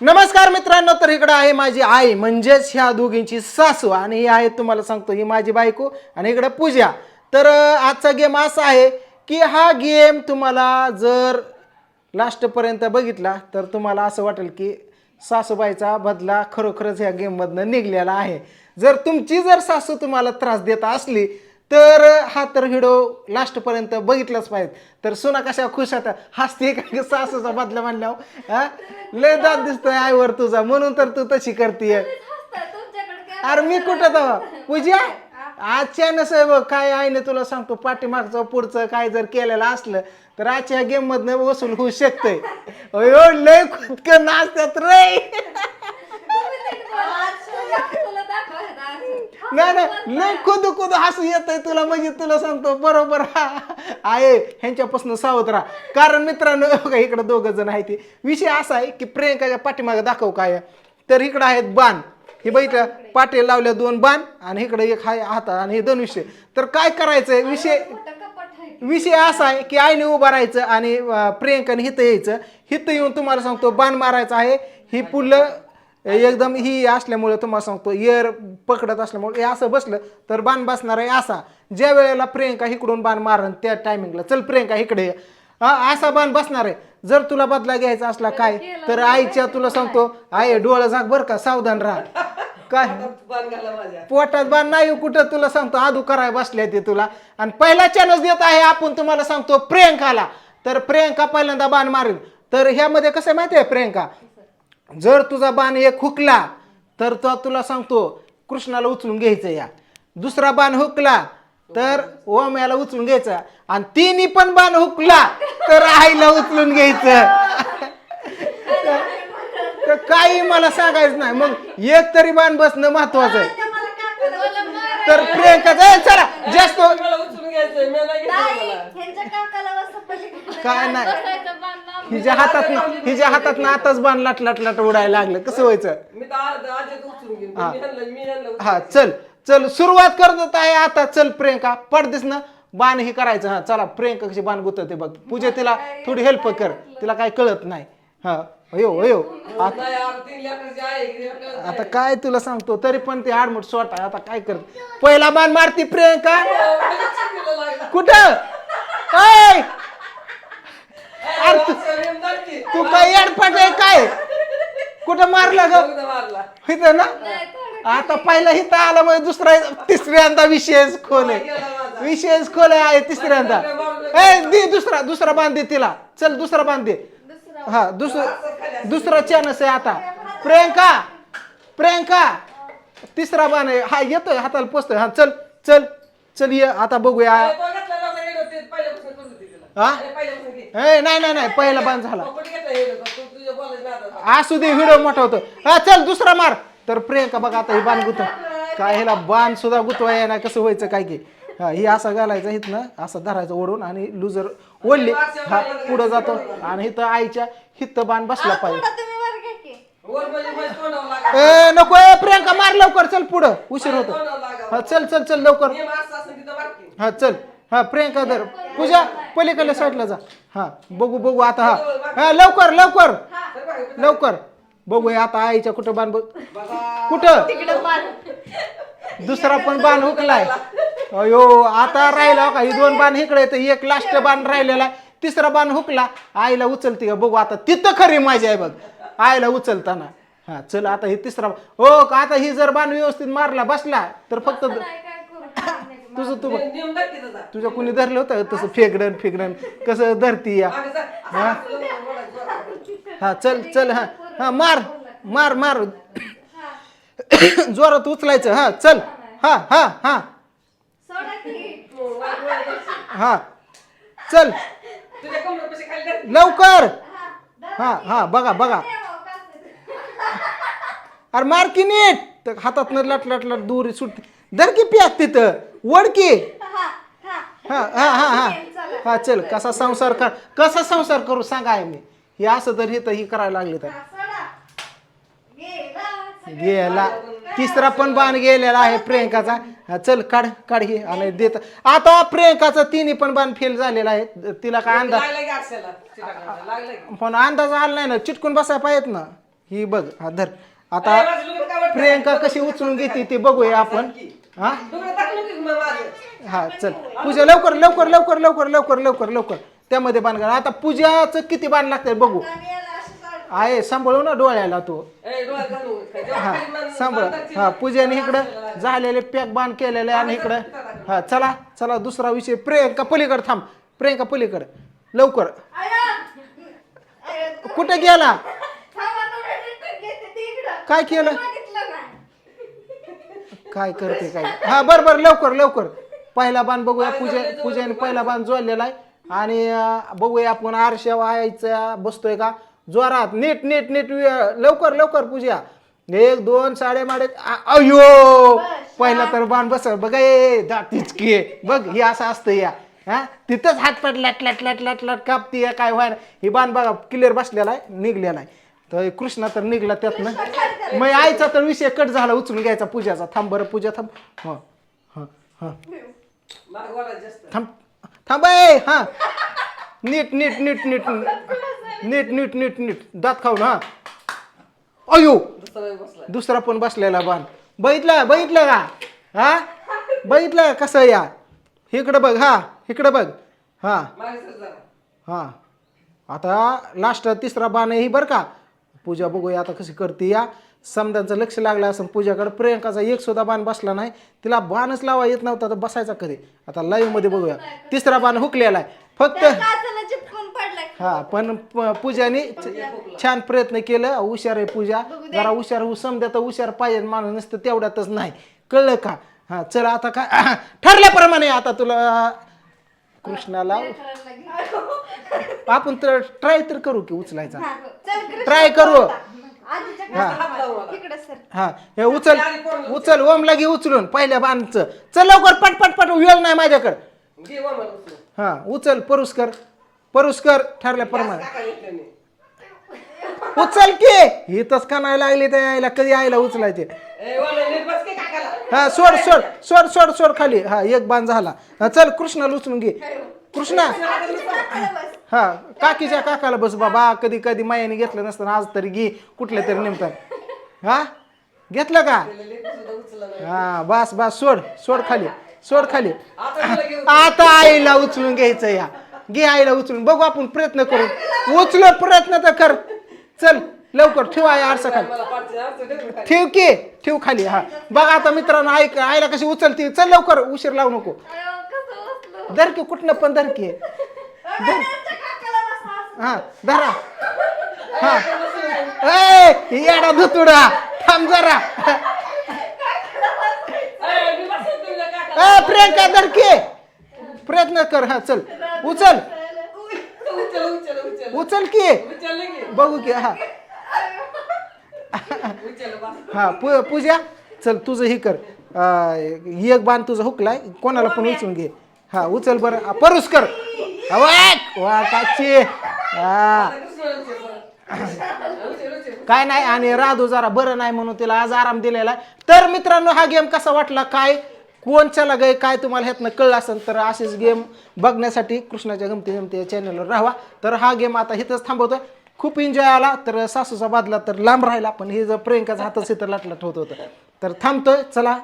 नमस्कार मित्रांनो तर इकडे आहे माझी आई म्हणजेच ह्या दोघींची सासू. आणि ही आहे तुम्हाला सांगतो ही माझी बायको आणि इकडे पूजा. तर आजचा गेम असा आहे की हा गेम तुम्हाला जर लास्टपर्यंत बघितला तर तुम्हाला असं वाटेल की सासूबाईचा बदला खरोखरच ह्या गेममधनं निघलेला आहे. जर तुमची जर सासू तुम्हाला त्रास देत असली तर हा तर व्हिडिओ लास्टपर्यंत बघितलाच पाहिजे. तर सुना कशा खुश आता हसते का सासूचा बदला म्हणल्यावर? हा? लय दात दिसतोय आईवर तुझा म्हणून तर तू तशी करतीये. अरे मी कुठं तेव्हा पूजा? आजच्या नसे बघ काय आईने तुला सांगतो पाठीमागचं पुढचं काय जर केलेलं असलं तर आजच्या गेम मधनं वसूल होऊ शकतंय. अयो लय खुदकं नाचतात रे. नाही नाही लय खुद खुद हसू येतंय तुला म्हणजे तुला सांगतो बरोबर. आहे ह्यांच्यापासून सावध राहा. कारण मित्रांनो बघा इकडं दोघं जण आहेत ते. विषय असा आहे की प्रियंकाच्या पाठीमागे दाखव काय तर इकडं आहेत बाण. हे बघितलं पाटे लावल्या दोन बाण आणि इकडे एक हाय हाता आणि हे दोन विषय. तर काय करायचंय? विषय विषय असा आहे की आईने उभं राहायचं आणि प्रियंकाने हिथं यायचं. हिथं येऊन तुम्हाला सांगतो बाण मारायचं आहे. ही पुलं एकदम ही असल्यामुळे तुम्हाला सांगतो एअर पकडत असल्यामुळे असं बसलं तर बाण बसणार आहे असा. ज्या वेळेला प्रियंका इकडून बाण मारन त्या टायमिंगला चल प्रियंका इकडे असा बाण बसणार आहे. जर तुला बदला घ्यायचा असला काय तर आईच्या तुला सांगतो आई डोळं झाक बरं का सावधान राहा. काय? पोटात बाण नाही कुठं तुला सांगतो आदू कराय बसले ते तुला. आणि पहिला चॅनल देत आहे आपण तुम्हाला सांगतो प्रियंकाला. तर प्रियंका पहिल्यांदा बाण मारेल. तर ह्यामध्ये कसं आहे माहिती आहे प्रियंका? जर तुझा बाण एक हुकला तर तो तुला सांगतो कृष्णाला उचलून घ्यायचं या. दुसरा बाण हुकला तर ओम्याला उचलून घ्यायचं. आणि तिन्ही पण बाण हुकला तर आईला उचलून घ्यायचं. तर काही मला सांगायचं नाही. मग एक तरी बाण बसणं महत्वाचं आहे. तर प्रियंका ए, चला जास्त घ्यायचंय मी नाही काय नाही. हिच्या हातात ना हिच्या हातात ना आताच बाण लाट लाट लाट उडायला लागलं. कसं व्हायचं? मी तर अर्ध आजच उचलून घेईन. मी ह्यांना मी ह्यांना हा चल. चल सुरुवात करत आहे आता. चल प्रियंका. पडदिस ना. बाण हे करायचं. हा चला प्रियंका कशी बाण गुतते बघ. पूजा तिला थोडी हेल्प कर. तिला काय कळत नाही. हा. अयो अयो. आ- नाही यार तीन लेकराची आहे की लेकरं- आता काय तुला सांगतो तरी पण ते आडमुठ सोट आहे आता काय कर पहिला बाण मारती प्रियंका. लागला. कुठं? तू- काय एडपाट आहे काय? कुठं मारला ग? इथं ना? आता पहिला इथं आला म्हणजे दुसरा तिसऱ्यांदा विशेष खोल आहे. विशेष खोल आहे तिसऱ्यांदा. ए दे दुसरा दुसरा बांध दे तिला. चल दुसरा बांध दे. हा दुसरा दुसरा चानस आहे आता. प्रियंका प्रियंका. तिसरा बाण आहे. हा येतोय हाताला पोचतोय. हा चल चल चल ये. आता बघूया. हा? नाही नाही नाही. पहिला बाण झाला. असू दे व्हिडिओ मोठा होतो. हा चल दुसरा मार. तर प्रियंका बघा आता ही बाण गुत काय ह्याला बाण सुद्धा गुतवाय ना कसं व्हायचं काय की. हा ही असं घालायचं इथनं असं धरायचं ओढून आणि लुजर ओढली हा पुढं जातो आणि इथं आईच्या हिथं बाण बसला पाहिजे. वर म्हणजे. ए नको ए प्रियंका मार लवकर चल पुढं उशीर होतो. हा चल चल चल लवकर. हा चल. हा प्रियंका धर. पूजा पलीकडल्या साईडला जा. हा बघू बघू आता हा. हा लवकर लवकर. लवकर. बघूया आता आईच्या कुठं बाण बघ बघा. कुठं? दुसरा पण बाण हुकलाय. अयो आता राहिला का? ही दोन बाण इकडे येतं. एक लास्ट बाण राहिलेला आहे. तिसरा बाण हुकला. आईला उचलते का? बघू आता. तिथं खरी मजा आहे बघ. आईला उचलताना. हा चल आता ही तिसरा हो का आता ही जर बाण व्यवस्थित मारला बसला तर फक्त तुझं तू बघ. की. तुझ्या कुणी धरलं होतं? तसं फेगडन फेगडन. कसं धरती या. हा. हा चल चल हा. हा मार मार मार. जोरात उचलायचं. हा चल. हा हा हा. हा. चल. लवकर. हा हा बघा बघा. अरे मार की नीट. तर हातात लट लट लट दूर सुट धर की पियात तिथं. वड की. हा हा. हा हा हा चल कसा संसार कर कसा संसार करू सांगा आहे मी हे असं तर हे तर ही करायला लागले तर. गेला. तिसरा पण बाण गेलेला आहे प्रियंकाचा. हा चल काढ काढ घे आणि देत. आता प्रियंकाचा तिन्ही पण बाण फेल झालेला आहे. तिला काय अंदाज लागलं की आरशाला. चिटाकला. लागलं की. पण अंदाज आला नाही ना. चिटकून बसायला पाहिजेत ना. ही बघ हा धर. आता प्रियंका कशी उचलून घेते ते बघूया आपण. हा? हा चल. पूजा लवकर लवकर लवकर लवकर लवकर लवकर लवकर. त्यामध्ये बाण घाल. आता पूजाचं किती बाण लागतंय बघू. आहे सांभाळू ना डोळ्याला तो. हा सांभाळ. हा पूजाने इकडं झालेले पॅक बाण केलेले आणि इकडं. हा चला चला दुसरा विषय. प्रियंका पलीकडे थांब. प्रियंका पलीकडे. लवकर. कुठे गेला. काय केलं. काय करते काय? हा बर बर लवकर लवकर. पहिला बाण बघूया. पूजा पूजाने पहिला बाण जोडलेला आहे. आणि बघूया आपण आरशा वायाचा बसतोय का? जोरात नीट नीट नीट लवकर लवकर पूजा. एक दोन साडे माडे अयो पहिला तर बाण बस बघा ए तिचकी बघ हे असं असतं या. हा? तिथंच हातपाट लाट लाट लाट लाट लाट कापती काय व्हायला. ही बाण बघा क्लिअर बसलेला आहे निघलेला आहे. तर कृष्णा तर निघला त्यातनं मग आईचा तर विषय कट झाला उचलून घ्यायचा पूजाचा. थांब बरं पूजा थांब. हो हां हां. थांब. थांब हा. नीट नीट नीट नीट. नीट नीट नीट नीट. दात खाऊन हा. अयो! दुसरा पण बसलेला बाण. बघितलं बघितलं का? हा? बघितलं कसं या? इकडं बघ हा. इकडं बघ. हा. हा. आता लास्ट तिसरा बाण आहे ही बरं का? पूजा बघूया आता कशी करते या. समजांचं लक्ष लागलं असं पूजाकडे. प्रियंकाचा एक सुद्धा बाण बसला नाही. तिला बाणच लावा येत नव्हता तर बसायचा कधी? आता लाईव्हमध्ये बघूया. तिसरा बाण हुकलेला आहे. फक्त हा पण प- पूजाने छ- छान प्रयत्न केलं. हुशार आहे पूजा. जरा हुशार होऊ समजा तर हुशार पाहिजे माणूस नसतं तेवढ्यातच नाही. कळलं का? हा चल आता काय? ठरल्याप्रमाणे आता तुला कृष्णाला आपण तर ट्राय तर करू की उचलायचा. ट्राय करू. इकडं सर. हा हे उचल उचल. ओमला घे उचलून पहिल्या बाणचं. चल लवकर पट पट पट वेळ नाही माझ्याकडे. हा उचल परुस्कर परुस्कर ठरल्याप्रमाणे उचल की. हिथंच का नाही लागली त्या आईला? कधी आईला उचलायचे हा सोड सोड सोड सोड सोड खाली. हा एक बाण झाला. हा, चल कृष्णाला उचलून घे. कृष्णा. हा काकीच्या काकाला बस बाबा. कधी कधी मायाने घेतलं नसतं आज तरी घे कुठल्या तरी नेमतात हा? घेतलं का? हा बस बस सोड सोड खाली सोड खाली. आता आईला उचलून घ्यायचं या. घे आईला उचलून बघू आपण प्रयत्न करू. उचल प्रयत्न तर कर. चल लवकर ठेव आई आरसा खाली. ठेव की ठेव खाली हा. बघा आता मित्रांनो ऐक आईला कशी उचलते. चल लवकर उशीर लावू नको. धर की कुठनं पण धर की. हा धरा. हा. ए येडा धुतुडा. थांब जरा. प्रियंका धर की. प्रयत्न कर हा चल. उचल. उचल की. बघू की हा. हा पू- पूजा चल तुझं हे कर. अं, एक बाण तुझं हुकलाय कोणाला पण उचलून घे. हा उचल बरं. परुस कर. वाक, वा काची हा. काय नाही आणि राधू जरा बरं नाही म्हणून तिला आज आराम दिलेला आहे. तर मित्रांनो हा गेम कसा वाटला काय? कोणच्याला गे काय तुम्हाला ह्यातनं कळलं असेल तर असेच गेम बघण्यासाठी कृष्णाच्या गमती गमती या चॅनलवर राहावा. तर हा गेम आता इथंच थांबवतोय. खूप एन्जॉय आला तर सासूचा बादला तर लांब राहिला पण हे जर प्रियंकाचा हातच इथं लाटलाट होत होतं. तर थांबतोय चला.